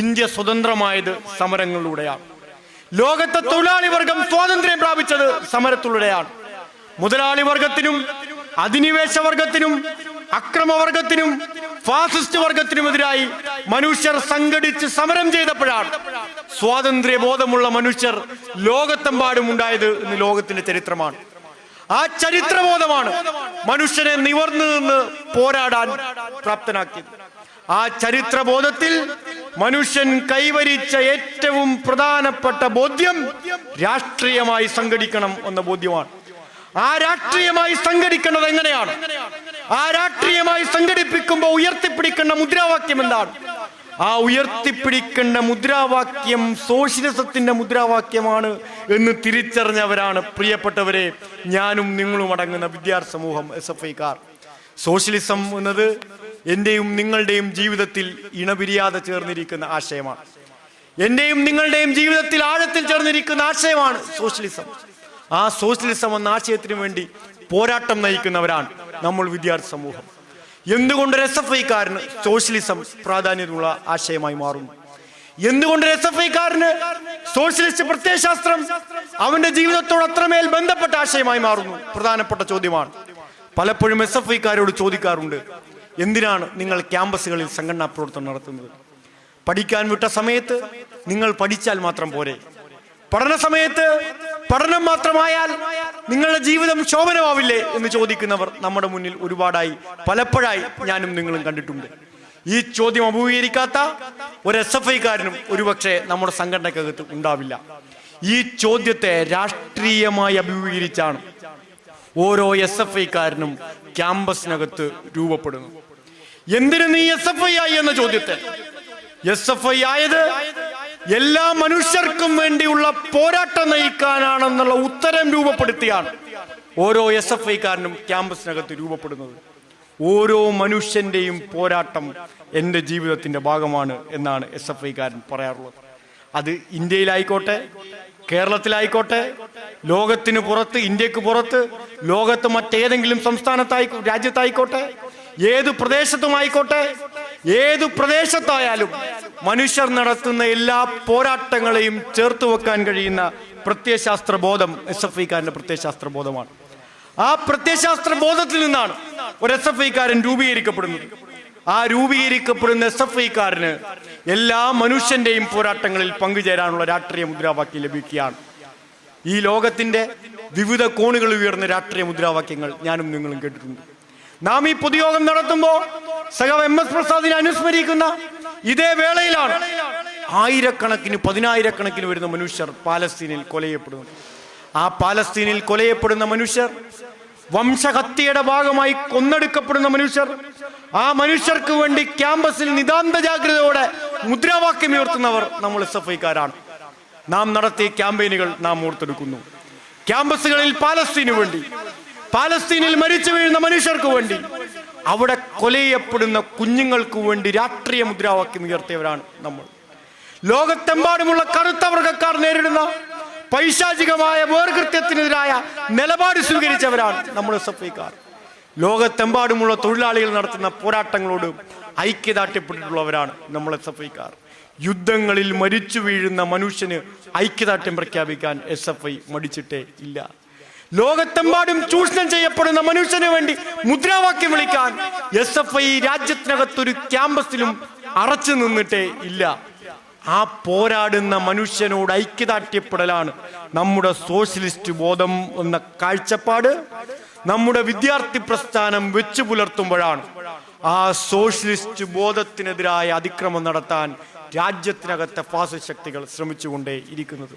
India സ്വതന്ത്രമായത് സമരങ്ങളിലൂടെയാണ്. ലോകത്തെ തൊഴിലാളി വർഗം സ്വാതന്ത്ര്യം പ്രാപിച്ചത് സമരത്തിലൂടെയാണ്. മുതലാളി വർഗത്തിനും അധിനിവേശ വർഗത്തിനും അക്രമവർഗത്തിനും ഫാസിസ്റ്റ് വർഗത്തിനുമെതിരായി മനുഷ്യർ സംഘടിച്ച് സമരം ചെയ്തപ്പോഴാണ് സ്വാതന്ത്ര്യ ബോധമുള്ള മനുഷ്യർ ലോകത്തെമ്പാടും ഉണ്ടായത് ഇന്ന് ലോകത്തിന്റെ ചരിത്രമാണ്. ആ ചരിത്രബോധമാണ് മനുഷ്യനെ നിവർന്നു നിന്ന് പോരാടാൻ പ്രാപ്തനാക്കിയത്. ആ ചരിത്രബോധത്തിൽ മനുഷ്യൻ കൈവരിച്ച ഏറ്റവും പ്രധാനപ്പെട്ട ബോധ്യം രാഷ്ട്രീയമായി സംഘടിക്കണം എന്ന ബോധ്യമാണ്. ആ രാഷ്ട്രീയമായി സംഘടിക്കുന്നത് എങ്ങനെയാണ്? ആ രാഷ്ട്രീയമായി സംഘടിപ്പിക്കുമ്പോൾ ഉയർത്തിപ്പിടിക്കേണ്ട മുദ്രാവാക്യം എന്താണ്? ആ ഉയർത്തിപ്പിടിക്കേണ്ട മുദ്രാവാക്യം സോഷ്യലിസത്തിന്റെ മുദ്രാവാക്യമാണ് എന്ന് തിരിച്ചറിഞ്ഞവരാണ് പ്രിയപ്പെട്ടവരെ ഞാനും നിങ്ങളും അടങ്ങുന്ന വിദ്യാർത്ഥി സമൂഹം എസ് എഫ് ഐക്കാർ സോഷ്യലിസം എന്നത് എന്റെയും നിങ്ങളുടെയും ജീവിതത്തിൽ ഇണപിരിയാതെ ചേർന്നിരിക്കുന്ന ആശയമാണ്. എന്റെയും നിങ്ങളുടെയും ജീവിതത്തിൽ ആഴത്തിൽ ചേർന്നിരിക്കുന്ന ആശയമാണ് സോഷ്യലിസം. ആ സോഷ്യലിസം എന്ന ആശയത്തിനു വേണ്ടി പോരാട്ടം നയിക്കുന്നവരാണ് നമ്മൾ വിദ്യാർത്ഥി സമൂഹം. എന്തുകൊണ്ട് എസ് എഫ് ഐക്കാരന് സോഷ്യലിസം പ്രാധാന്യമുള്ള ആശയമായി മാറുന്നു? എന്തുകൊണ്ട് എസ് എഫ് ഐക്കാരന് സോഷ്യലിസ്റ്റ് പ്രത്യയശാസ്ത്രം അവന്റെ ജീവിതത്തോട് അത്രമേൽ ബന്ധപ്പെട്ട ആശയമായി മാറുന്നു? പ്രധാനപ്പെട്ട ചോദ്യമാണ്. പലപ്പോഴും എസ് എഫ് ഐക്കാരോട് ചോദിക്കാറുണ്ട് എന്തിനാണ് നിങ്ങൾ ക്യാമ്പസുകളിൽ സംഘടനാ പ്രവർത്തനം നടത്തുന്നത്? പഠിക്കാൻ വിട്ട സമയത്ത് നിങ്ങൾ പഠിച്ചാൽ മാത്രം പോരെ. പഠന സമയത്ത് പഠനം മാത്രമായാൽ നിങ്ങളുടെ ജീവിതം ശോഭനമാവില്ലേ എന്ന് ചോദിക്കുന്നവർ നമ്മുടെ മുന്നിൽ ഒരുപാടായി. പലപ്പോഴായി ഞാനും നിങ്ങളും കണ്ടിട്ടുണ്ട്. ഈ ചോദ്യം അഭിമുഖീകരിക്കാത്ത ഒരു എസ് എഫ് ഐക്കാരനും ഒരുപക്ഷെ നമ്മുടെ സംഘടനക്കകത്ത് ഉണ്ടാവില്ല. ഈ ചോദ്യത്തെ രാഷ്ട്രീയമായി അഭിമുഖീകരിച്ചാണ് ഓരോ എസ് എഫ് ഐക്കാരനും ക്യാമ്പസിനകത്ത് രൂപപ്പെടുന്നു. എന്തിനു നീ എസ് എഫ് ഐ ആയി എന്ന ചോദ്യത്തെ? എസ് എഫ് ഐ ആയത് എല്ലാ മനുഷ്യർക്കും വേണ്ടിയുള്ള പോരാട്ടം നയിക്കാനാണെന്നുള്ള ഉത്തരം രൂപപ്പെടുത്തിയാണ് ഓരോ എസ് എഫ് ഐക്കാരനും ക്യാമ്പസിനകത്ത് രൂപപ്പെടുന്നത്. ഓരോ മനുഷ്യന്റെയും പോരാട്ടം എന്റെ ജീവിതത്തിന്റെ ഭാഗമാണ് എന്നാണ് എസ് എഫ് ഐക്കാരൻ പറയാറുള്ളത്. അത് ഇന്ത്യയിലായിക്കോട്ടെ കേരളത്തിലായിക്കോട്ടെ ലോകത്തിന് പുറത്ത് ഇന്ത്യയ്ക്ക് പുറത്ത് ലോകത്ത് മറ്റേതെങ്കിലും സംസ്ഥാനത്തായി രാജ്യത്തായിക്കോട്ടെ ഏത് പ്രദേശത്തുമായിക്കോട്ടെ ഏത് പ്രദേശത്തായാലും മനുഷ്യർ നടത്തുന്ന എല്ലാ പോരാട്ടങ്ങളെയും ചേർത്ത് വെക്കാൻ കഴിയുന്ന പ്രത്യയശാസ്ത്ര ബോധം എസ് എഫ് ഐക്കാരന്റെ പ്രത്യയശാസ്ത്ര ബോധമാണ് ആ പ്രത്യയശാസ്ത്ര ബോധത്തിൽ നിന്നാണ് ഒരു എസ് എഫ് ഐക്കാരൻ രൂപീകരിക്കപ്പെടുന്നത്. ആ രൂപീകരിക്കപ്പെടുന്ന എസ് എഫ് ഐക്കാരന് എല്ലാ മനുഷ്യന്റെയും പോരാട്ടങ്ങളിൽ പങ്കുചേരാനുള്ള രാഷ്ട്രീയ മുദ്രാവാക്യം ലഭിക്കുകയാണ്. ഈ ലോകത്തിന്റെ വിവിധ കോണുകൾ ഉയർന്ന രാഷ്ട്രീയ മുദ്രാവാക്യങ്ങൾ ഞാനും നിങ്ങളും കേട്ടിട്ടുണ്ട്. നാം ഈ പൊതുയോഗം നടത്തുമ്പോൾ സഹ എം എസ് പ്രസാദിനെ അനുസ്മരിക്കുന്ന ഇതേ വേളയിലാണ് ആയിരക്കണക്കിന് പതിനായിരക്കണക്കിന് വരുന്ന മനുഷ്യർ പാലസ്തീനിൽ കൊലയപ്പെടുന്നു ആ പാലസ്തീനിൽ കൊലയപ്പെടുന്ന മനുഷ്യർ വംശഹത്യയുടെ ഭാഗമായി കൊന്നെടുക്കപ്പെടുന്ന മനുഷ്യർ ആ മനുഷ്യർക്ക് വേണ്ടി ക്യാമ്പസിൽ നിതാന്ത ജാഗ്രതയോടെ മുദ്രാവാക്യം ഉയർത്തുന്നവർ നമ്മൾ എസ് എഫ് ഐക്കാരാണ്. നാം നടത്തിയ ക്യാമ്പയിനുകൾ നാം ഓർത്തെടുക്കുന്നു. ക്യാമ്പസുകളിൽ പാലസ്തീനു വേണ്ടി പാലസ്തീനിൽ മരിച്ചു വീഴുന്ന മനുഷ്യർക്ക് വേണ്ടി അവിടെ കൊലയപ്പെടുന്ന കുഞ്ഞുങ്ങൾക്ക് വേണ്ടി രാഷ്ട്രീയ മുദ്രാവാക്യം ഉയർത്തിയവരാണ് നമ്മൾ. ലോകത്തെമ്പാടുമുള്ള കറുത്ത വർഗക്കാർ നേരിടുന്ന പൈശാചികമായ വേർകൃത്യത്തിനെതിരായ നിലപാട് സ്വീകരിച്ചവരാണ് നമ്മൾ എസ് എഫ് ഐക്കാർ. ലോകത്തെമ്പാടുമുള്ള തൊഴിലാളികൾ നടത്തുന്ന പോരാട്ടങ്ങളോട് ഐക്യദാർഢ്യപ്പെട്ടിട്ടുള്ളവരാണ് നമ്മൾ എസ് എഫ് ഐക്കാർ. യുദ്ധങ്ങളിൽ മരിച്ചു വീഴുന്ന മനുഷ്യന് ഐക്യദാർഢ്യം പ്രഖ്യാപിക്കാൻ എസ് എഫ് ഐ മടിച്ചിട്ടേ ഇല്ല. ലോകത്തെമ്പാടും ചൂഷണം ചെയ്യപ്പെടുന്ന മനുഷ്യന് വേണ്ടി മുദ്രാവാക്യം വിളിക്കാൻ എസ് എഫ് ഐ രാജ്യത്തിനകത്തൊരു ക്യാമ്പസിലും അറച്ചു നിന്നിട്ടേ ഇല്ല. ആ പോരാടുന്ന മനുഷ്യനോട് ഐക്യദാർഢ്യപ്പെടലാണ് നമ്മുടെ സോഷ്യലിസ്റ്റ് ബോധം എന്ന കാഴ്ചപ്പാട്. നമ്മുടെ വിദ്യാർത്ഥി പ്രസ്ഥാനം വെച്ചു പുലർത്തുമ്പോഴാണ് ആ സോഷ്യലിസ്റ്റ് ബോധത്തിനെതിരായ അതിക്രമം നടത്താൻ രാജ്യത്തിനകത്തെ ഫാസിസ്റ്റ് ശക്തികൾ ശ്രമിച്ചുകൊണ്ടേ ഇരിക്കുന്നത്